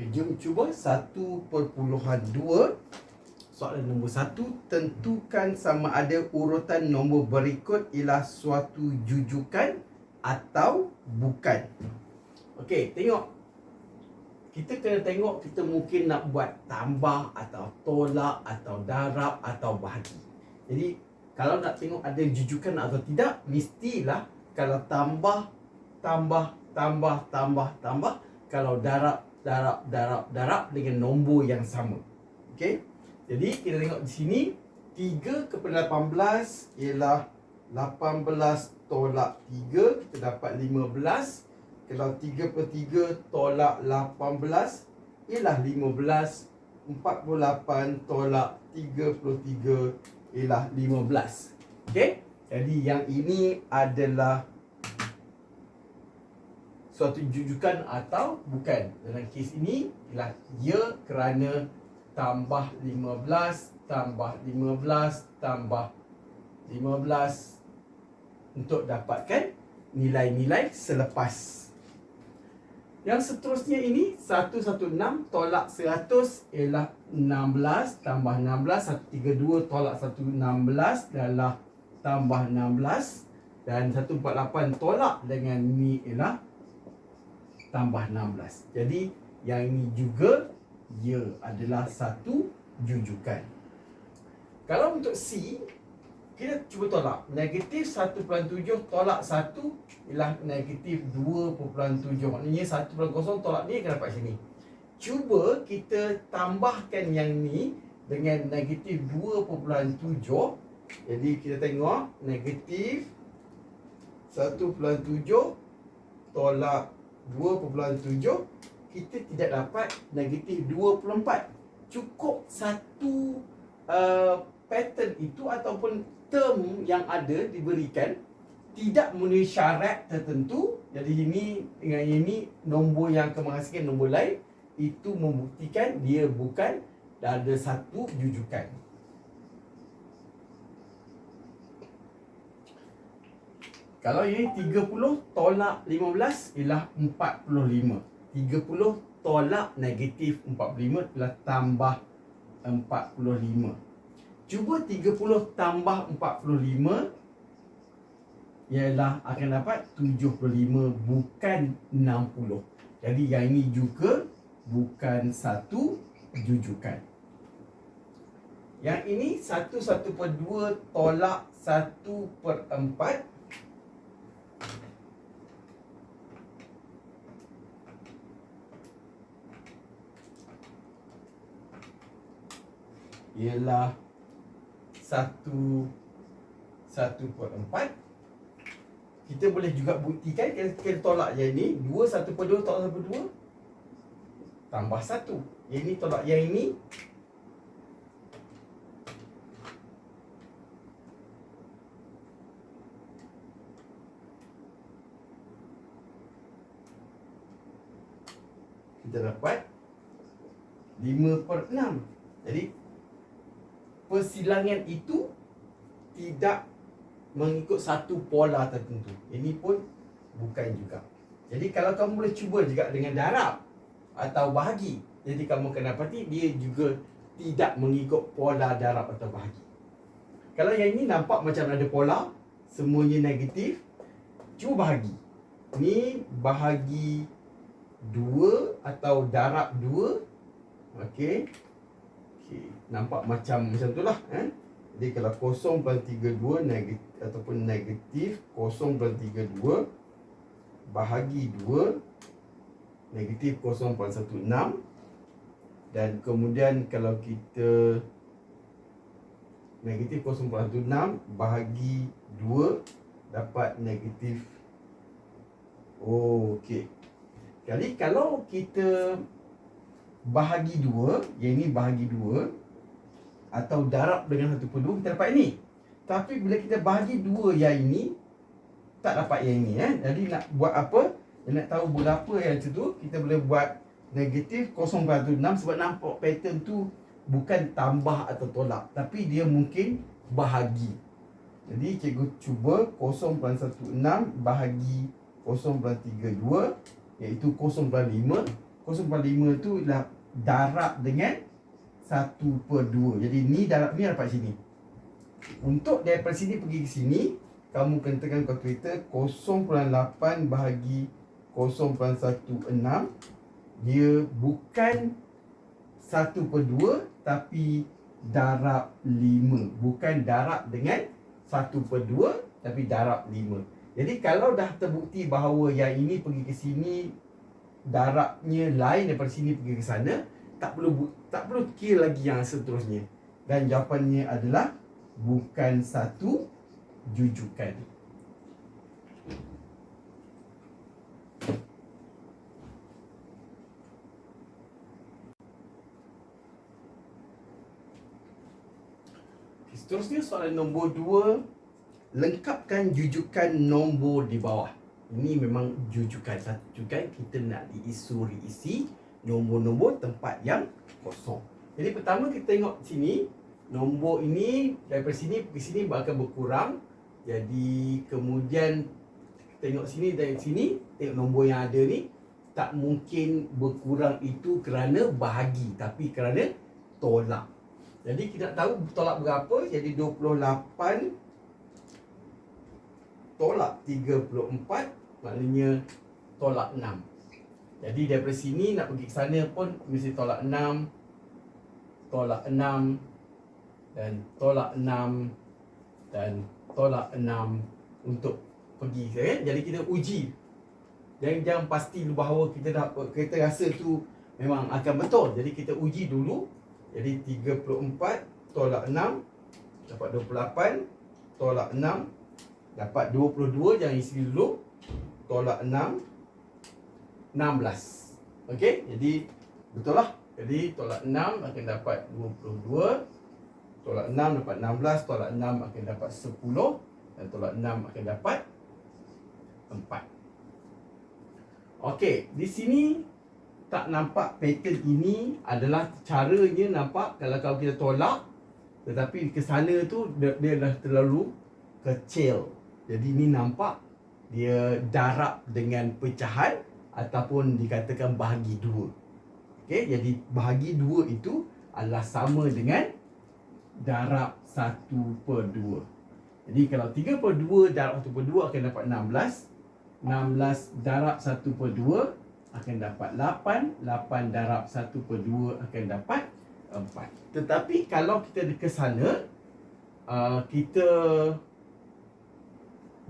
Okay, jom cuba 1.2 Soalan nombor 1 Tentukan sama ada urutan nombor berikut ialah suatu jujukan atau bukan. Okey, tengok. Kita kena tengok kita mungkin nak buat tambah atau tolak atau darab atau bahagi. Jadi kalau nak tengok ada jujukan atau tidak Mestilah kalau tambah, tambah, tambah, tambah, tambah Kalau darab, darab, darab, darab dengan nombor yang sama. Okey. Jadi kita tengok di sini 3 kepada 18 ialah 18 tolak 3 kita dapat 15. Kalau 3 per 3 tolak 18 ialah 15. 48 tolak 33 ialah 15. Okey. Jadi yang ini adalah suatu jujukan atau bukan. Dalam kes ini ialah ya kerana tambah 15 tambah 15 tambah 15 untuk dapatkan nilai-nilai selepas. Yang seterusnya ini 116 tolak 100 ialah 16 tambah 16 132 tolak 116 adalah tambah 16 dan 148 tolak dengan ni ialah tambah 16. Jadi yang ini juga ia adalah satu jujukan. Kalau untuk C, kita cuba tolak. Negatif 1.7 tolak 1 ialah negatif 2.7. Maknanya 1.0 tolak ni akan dapat sini. Cuba kita tambahkan yang ni dengan negatif 2.7. Jadi kita tengok negatif 1.7 tolak 2.7 kita tidak dapat negatif 24 cukup satu uh, pattern itu ataupun term yang ada diberikan tidak memenuhi syarat tertentu. Jadi ini dengan ini nombor yang menghasilkan nombor lain itu membuktikan dia bukan ada satu jujukan Kalau ini 30 tolak 15 ialah 45. 30 tolak negatif 45 ialah tambah 45. Cuba 30 tambah 45 ialah akan dapat 75 bukan 60. Jadi yang ini juga bukan satu jujukan. Yang ini 1 1 per 2 tolak 1 per 4 ialah satu satu per empat. Kita boleh juga buktikan kita, kita tolak yang ini. Dua satu per dua tolak satu dua. Tambah satu. Yang ini tolak yang ini. Kita dapat 5 per 6 jadi persilangan itu tidak mengikut satu pola tertentu. Ini pun bukan juga. Jadi kalau kamu boleh cuba juga dengan darab atau bahagi, jadi kamu akan dapati dia juga tidak mengikut pola darab atau bahagi. Kalau yang ini nampak macam ada pola, semuanya negatif, cuba bahagi. Ini bahagi dua atau darab dua. Okey. Nampak macam macam tu lah eh? Jadi kalau 0.32 negatif ataupun negatif 0.32 bahagi 2 negatif 0.16 dan kemudian kalau kita negatif 0.16 bahagi 2 dapat negatif oh, okey. Jadi kalau kita bahagi dua Yang ini bahagi dua Atau darab dengan satu per dua Kita dapat ini. Tapi bila kita bahagi dua yang ini Tak dapat yang ini eh? Jadi nak buat apa? Nak tahu berapa yang itu Kita boleh buat negatif 0.6 Sebab nampak pattern tu Bukan tambah atau tolak. Tapi dia mungkin bahagi. Jadi cikgu cuba 0.16 bahagi 0.32 Iaitu 0.5 0.5 tu ialah darab dengan 1 per 2 Jadi ni darab ni dapat sini. Untuk daripada sini pergi ke sini Kamu kena tekan kalkulator 0.8 bahagi 0.16 Dia bukan 1 per 2 Tapi darab 5 Bukan darab dengan 1 per 2 Tapi darab 5 Jadi kalau dah terbukti bahawa yang ini pergi ke sini Darabnya lain daripada sini pergi ke sana Tak perlu tak perlu kira lagi yang seterusnya. Dan jawapannya adalah Bukan satu jujukan. Seterusnya soalan nombor dua Lengkapkan jujukan nombor di bawah Ini memang jujukan. Satu jujukan kita nak diisuri isi Nombor-nombor tempat yang kosong. Jadi pertama kita tengok sini Nombor ini daripada sini ke sini akan berkurang. Jadi kemudian Tengok sini dari sini Tengok nombor yang ada ni Tak mungkin berkurang itu kerana bahagi Tapi kerana tolak. Jadi kita nak tahu tolak berapa Jadi 28 Tolak 34 Maknanya tolak 6 Jadi daripada sini nak pergi ke sana pun Mesti tolak 6 Tolak 6 Dan tolak 6 Dan tolak 6 Untuk pergi kan? Jadi kita uji Jangan, jangan pasti bahawa kita dah kita rasa tu memang akan betul. Jadi kita uji dulu jadi 34 tolak 6 dapat 28 tolak 6 dapat 22 jangan isi dulu tolak 6 16. Okey, jadi betul lah. Jadi tolak 6 akan dapat 22 tolak 6 dapat 16 tolak 6 akan dapat 10 dan tolak 6 akan dapat 4. Okey, di sini tak nampak pattern ini adalah caranya nampak kalau kau kita tolak tetapi ke sana tu dia, dia dah terlalu kecil. Jadi ini nampak dia darab dengan pecahan ataupun dikatakan bahagi dua. Okey, jadi bahagi dua itu adalah sama dengan darab satu per dua. Jadi kalau tiga per dua darab satu per dua akan dapat enam belas. Enam belas darab satu per dua akan dapat 8 8 darab 1 per 2 akan dapat 4 Tetapi kalau kita ke sana uh, Kita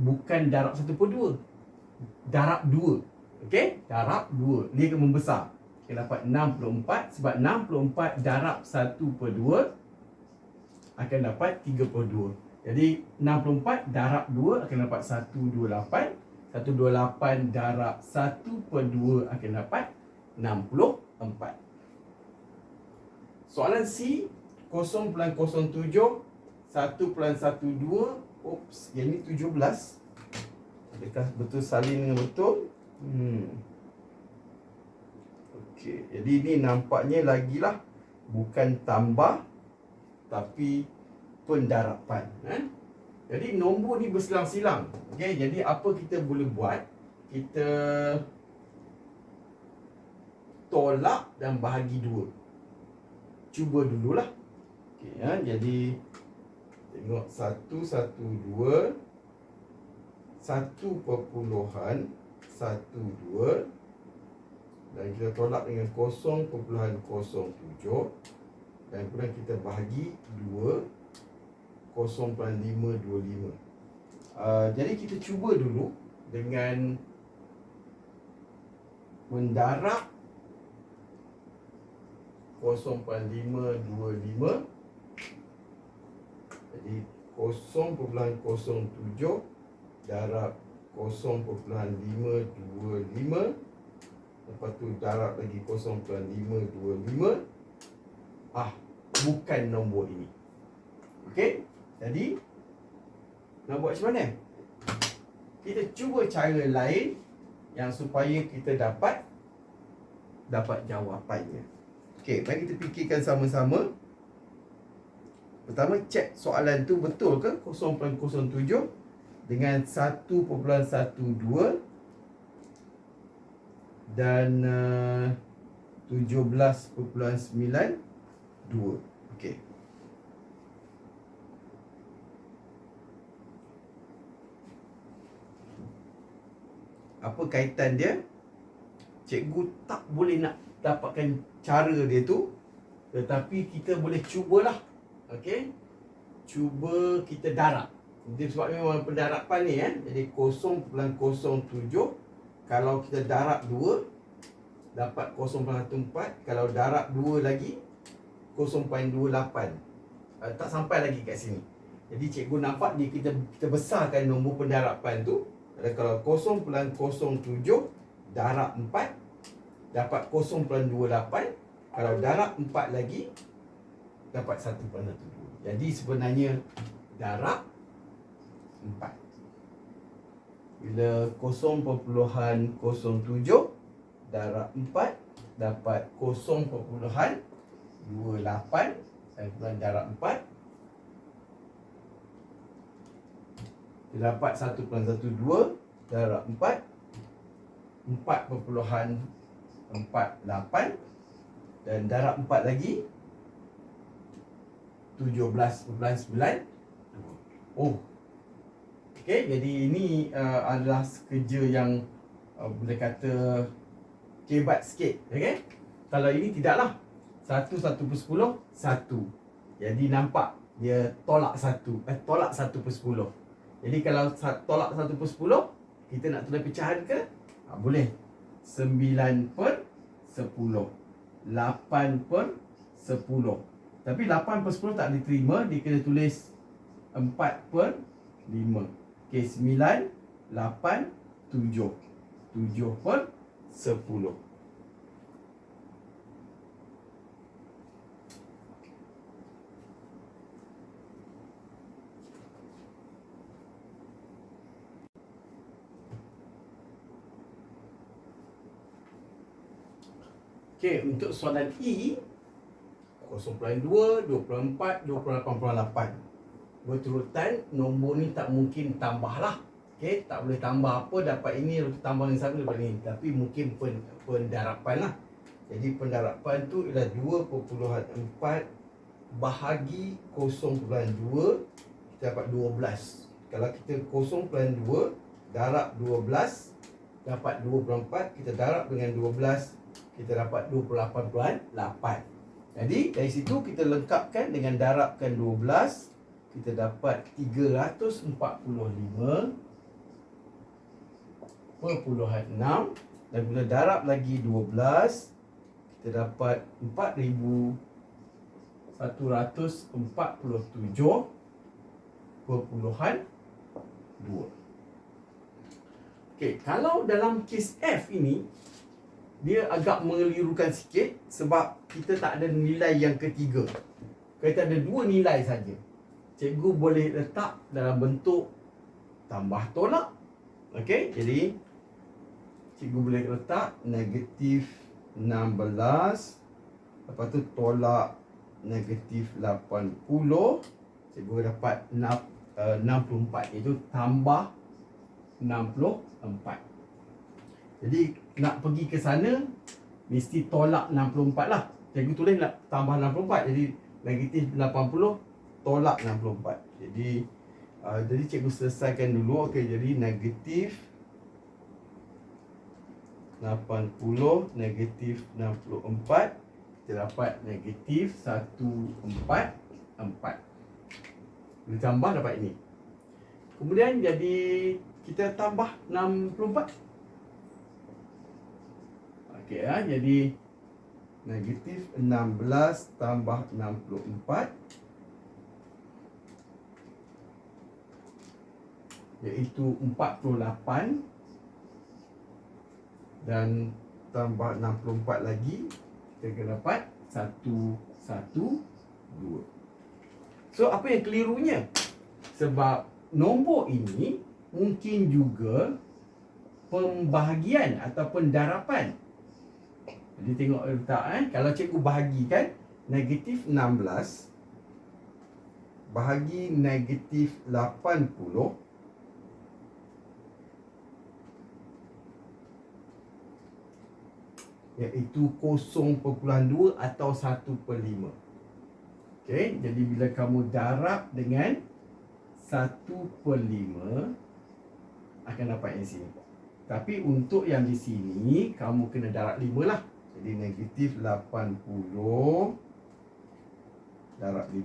Bukan darab 1 per 2 Darab 2 Okey, darab 2 Dia akan membesar. Kita dapat 64 Sebab 64 darab 1 per 2 Akan dapat 3 per 2 Jadi 64 darab 2 akan dapat 128 128 darab 1 per 2 akan dapat 64. Soalan C 0.07 1.12 Oops, yang ni 17 Adakah betul salin dengan betul? Hmm. Okey, jadi ni nampaknya lagi lah Bukan tambah Tapi pendarapan eh? Jadi nombor ni bersilang-silang. Okey, jadi apa kita boleh buat? Kita tolak dan bahagi dua. Cuba dululah. Okey ya, jadi tengok satu satu dua satu perpuluhan satu dua. Dan kita tolak dengan kosong perpuluhan kosong tujuh. Dan kemudian kita bahagi dua 0.525 uh, Jadi kita cuba dulu Dengan Mendarab 0.525 Jadi 0.07 Darab 0.525 Lepas tu darab lagi 0.525 Ah, bukan nombor ini Okey jadi nak buat macam mana? Kita cuba cara lain yang supaya kita dapat dapat jawapannya. Okey, mari kita fikirkan sama-sama. Pertama cek soalan tu betul ke? 0.07 dengan 1.12 dan uh, 17.92 Okey. Apa kaitan dia? Cikgu tak boleh nak dapatkan cara dia tu Tetapi kita boleh cubalah Okey? Cuba kita darab. Dia sebab memang pendarapan ni eh Jadi 0.07 Kalau kita darab 2 Dapat 0.14 Kalau darab 2 lagi 0.28 uh, Tak sampai lagi kat sini. Jadi cikgu nampak dia kita, kita besarkan nombor pendarapan tu. Dan kalau 0.07 darab 4 dapat 0.28 kalau darab 4 lagi dapat 1.12 jadi sebenarnya darab 4 bila 0.07 darab 4 dapat 0.28 dan darab 4 Dia dapat 1.12 darab 4 4.48 dan darab 4 lagi 17.9 Oh. Okay, jadi ini uh, adalah kerja yang uh, boleh kata kebat sikit okay? Kalau ini tidaklah. Satu, satu per sepuluh, satu. Jadi nampak dia tolak satu. Eh, tolak satu per sepuluh. Jadi kalau tolak 1 per 10 Kita nak tulis pecahan ke? Ha, boleh. 9 per 10 8 per 10 Tapi 8 per 10 tak diterima Dia kena tulis 4 per 5 Okay 9 8 7 7 per 10 Okey, untuk soalan E 0.2, 24, 28.8 Berturutan, nombor ni tak mungkin tambah lah Okey, tak boleh tambah apa Dapat ini, tambah yang sama daripada ini. Tapi mungkin pen, pendarapan lah Jadi pendarapan tu ialah 2.4 Bahagi 0.2 Kita dapat 12 Kalau kita 0.2 Darab 12 Dapat 2.4 Kita darab dengan 12 kita dapat 28.8 jadi dari situ kita lengkapkan dengan darabkan 12 kita dapat 345 perpuluhan 6 dan bila darab lagi 12 kita dapat 4147 perpuluhan 2 Okey, kalau dalam kes F ini dia agak mengelirukan sikit sebab kita tak ada nilai yang ketiga. Kita ada dua nilai saja. Cikgu boleh letak dalam bentuk tambah tolak. Okey, jadi cikgu boleh letak negatif 16 lepas tu tolak negatif 80 cikgu dapat 6, uh, 64 iaitu tambah 64 jadi nak pergi ke sana mesti tolak 64 lah. Cikgu tulis nak tambah 64 jadi negatif 80 tolak 64. Jadi uh, jadi cikgu selesaikan dulu. Okey jadi negatif 80 negatif 64 kita dapat negatif 144 Bila tambah dapat ini Kemudian jadi kita tambah 64 Okey ya, jadi negatif 16 tambah 64 iaitu 48 dan tambah 64 lagi kita akan dapat 1 1 2 So apa yang kelirunya? Sebab nombor ini mungkin juga pembahagian ataupun darapan jadi tengok letak eh kalau cikgu bahagikan negatif 16 bahagi negatif 80 iaitu 0.2 atau 1 per 5. Okey, jadi bila kamu darab dengan 1 per 5 akan dapat yang sini. Tapi untuk yang di sini kamu kena darab 5 lah. Jadi negatif 80 darab 5.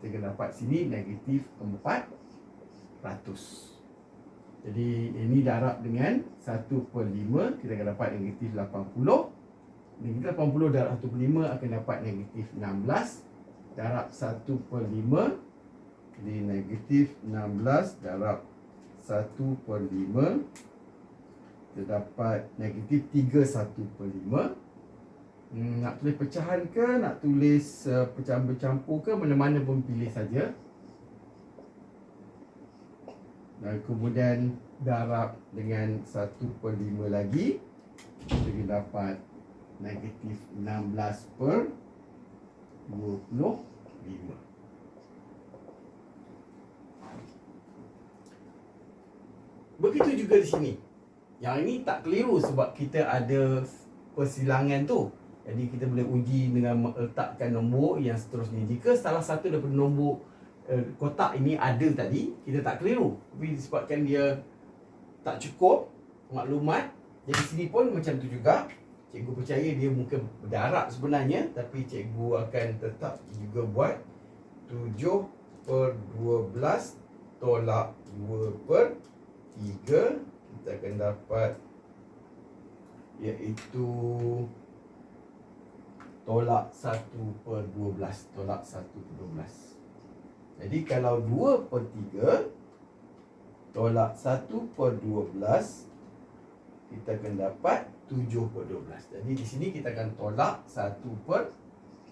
Kita akan dapat sini negatif 4 ratus. Jadi ini darab dengan 1 per 5 Kita akan dapat negatif 80 Negatif 80 darab 1 per 5 akan dapat negatif 16 Darab 1 per 5 Jadi negatif 16 darab 1 per 5 Kita dapat negatif 3 1 per 5 hmm, Nak tulis pecahan ke Nak tulis uh, pecahan bercampur ke Mana-mana pun pilih saja. Dan kemudian darab dengan 1 per 5 lagi. Kita dapat negatif 16 per 25 begitu juga di sini. Yang ini tak keliru sebab kita ada persilangan tu jadi kita boleh uji dengan meletakkan nombor yang seterusnya. Jika salah satu daripada nombor uh, kotak ini ada tadi kita tak keliru. Tapi disebabkan dia tak cukup maklumat jadi sini pun macam tu juga. Cikgu percaya dia mungkin berdarab sebenarnya tapi cikgu akan tetap juga buat 7 per 12 tolak 2 per 3 kita akan dapat iaitu tolak 1 per 12 tolak 1 per 12 jadi kalau 2 per 3 Tolak 1 per 12 Kita akan dapat 7 per 12 Jadi di sini kita akan tolak 1 per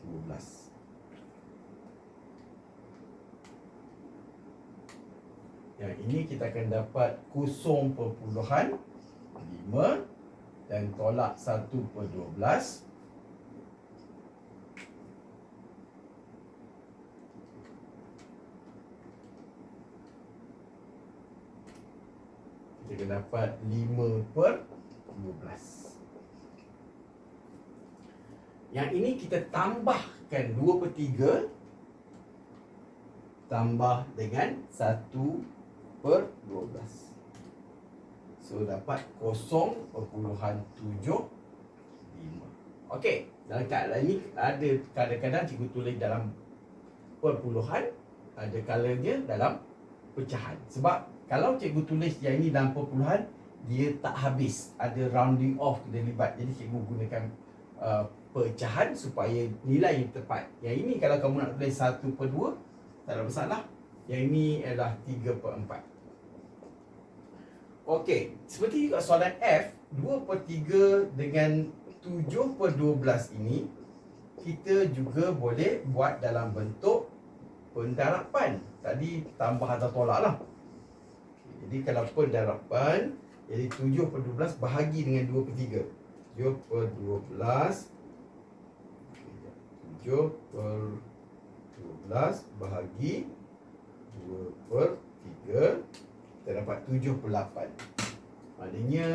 12 Yang ini kita akan dapat 0 perpuluhan 5 Dan tolak 1 per 12 kita dapat 5 per 12 yang ini kita tambahkan 2 per 3 tambah dengan 1 per 12 so dapat 0.75 Okey, dalam keadaan ini ada kadang-kadang cikgu tulis dalam perpuluhan, ada kalanya dalam pecahan. Sebab kalau cikgu tulis yang ini dalam perpuluhan dia tak habis. Ada rounding off kena libat. Jadi cikgu gunakan uh, pecahan supaya nilai yang tepat. Yang ini kalau kamu nak tulis 1 per 2 tak ada masalah. Yang ini adalah 3 per 4 Okey, seperti juga soalan F 2 per 3 dengan 7 per 12 ini kita juga boleh buat dalam bentuk pendarapan tadi tambah atau tolak lah jadi kalau pendarapan Jadi 7 per 12 bahagi dengan 2 per 3 7 per 12 7 per 12 bahagi 2 per 3 Kita dapat 7 per 8 Maknanya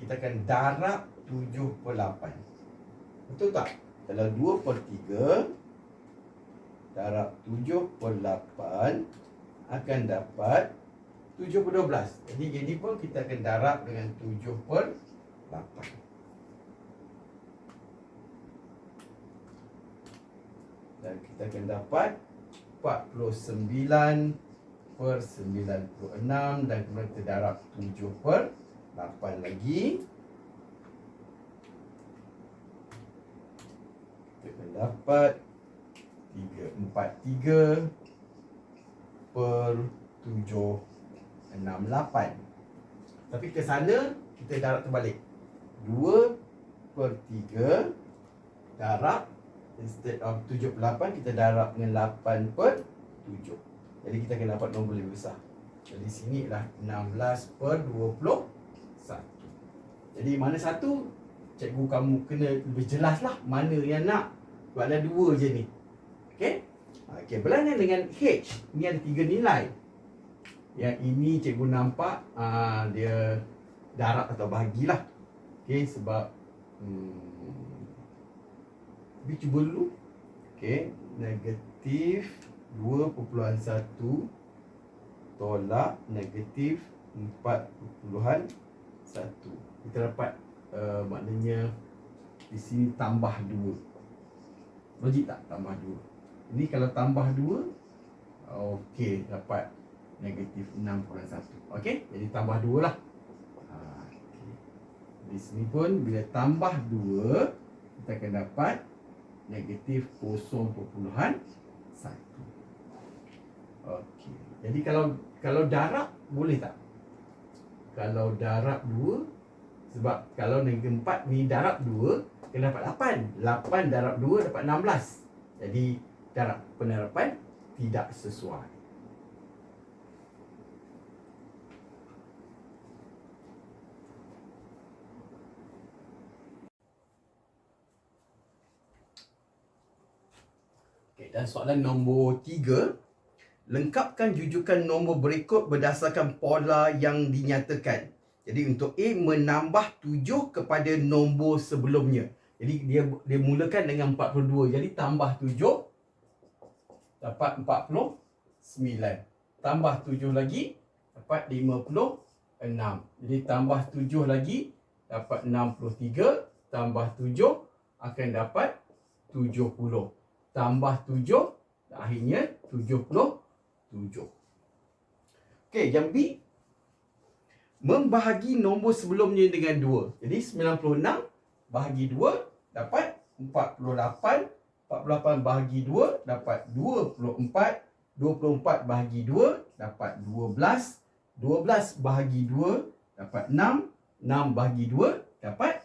kita akan darab 7 per 8 Betul tak? Kalau 2 per 3 Darab 7 per 8 Akan dapat 7 per 12 Jadi jadi pun kita akan darab dengan 7 per 8 Dan kita akan dapat 49 per 96 Dan kemudian kita darab 7 per 8 lagi. Kita akan dapat 343 per 7 6, 8 Tapi ke sana kita darab terbalik. 2 per 3 Darab Instead of 7 per 8 Kita darab dengan 8 per 7 Jadi kita akan dapat nombor lebih besar. Jadi sini adalah 16 per 21 Jadi mana satu Cikgu kamu kena lebih jelas lah Mana yang nak. Sebab ada dua je ni. Okay Okay, berlainan dengan H. Ni ada tiga nilai yang ini cikgu nampak uh, dia darab atau bahagilah. Okey sebab Hmm. Bi cuba dulu. Okey, negatif 2.1 tolak negatif 4.1. Kita dapat uh, maknanya di sini tambah 2. Logik tak tambah 2? Ini kalau tambah 2 okey dapat negatif 6.1. Okey, jadi tambah 2 lah. Ha, okay. Di sini pun bila tambah 2 kita akan dapat negatif 0.1. Okey. Jadi kalau kalau darab boleh tak? Kalau darab 2 sebab kalau negatif 4 ni darab 2 kena dapat 8. 8 darab 2 dapat 16. Jadi darab penerapan tidak sesuai. Okay, dan soalan nombor 3 Lengkapkan jujukan nombor berikut berdasarkan pola yang dinyatakan. Jadi untuk A menambah 7 kepada nombor sebelumnya. Jadi dia dia mulakan dengan 42. Jadi tambah 7 dapat 49. Tambah 7 lagi dapat 56. Jadi tambah 7 lagi dapat 63. Tambah 7 akan dapat 70. Tambah 7 akhirnya 70 tujuh. Okey, yang B membahagi nombor sebelumnya dengan dua. Jadi 96 bahagi dua dapat 48. 48 bahagi dua dapat 24. 24 bahagi dua dapat 12. 12 bahagi dua dapat 6. 6 bahagi dua dapat